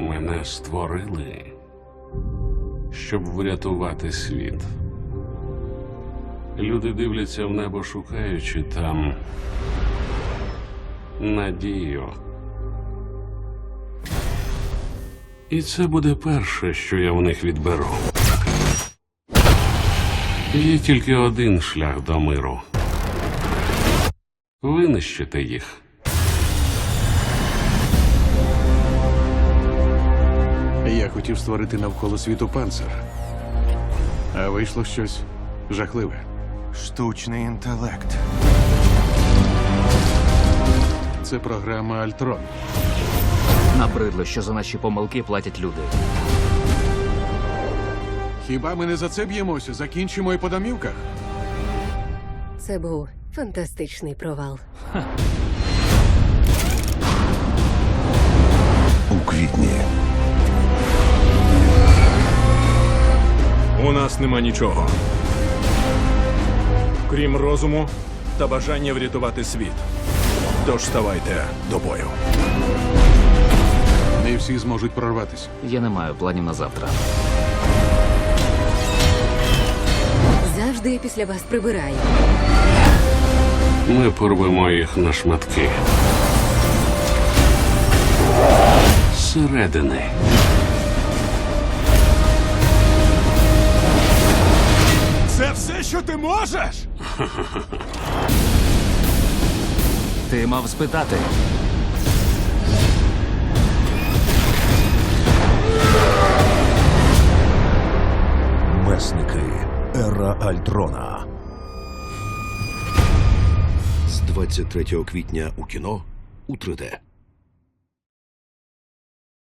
Мене створили, щоб врятувати світ. Люди дивляться в небо, шукаючи там надію. І це буде перше, що я в них відберу. Є тільки один шлях до миру. Винищити їх. Хотів створити навколо світу панцир. А вийшло щось жахливе. Штучний інтелект. Це програма Альтрон. Набридло, що за наші помилки платять люди. Хіба ми не за це б'ємося? Закінчимо і по домівках? Це був фантастичний провал. Нас нема нічого. Крім розуму та бажання врятувати світ. Тож ставайте до бою. Не всі зможуть прорватися. Я не маю планів на завтра. Завжди я після вас прибираю. Ми порвемо їх на шматки. Зсередини. Що ти можеш? Ти мав спитати. Месники. Ера Альтрона. з 23 квітня у кіно у 3D.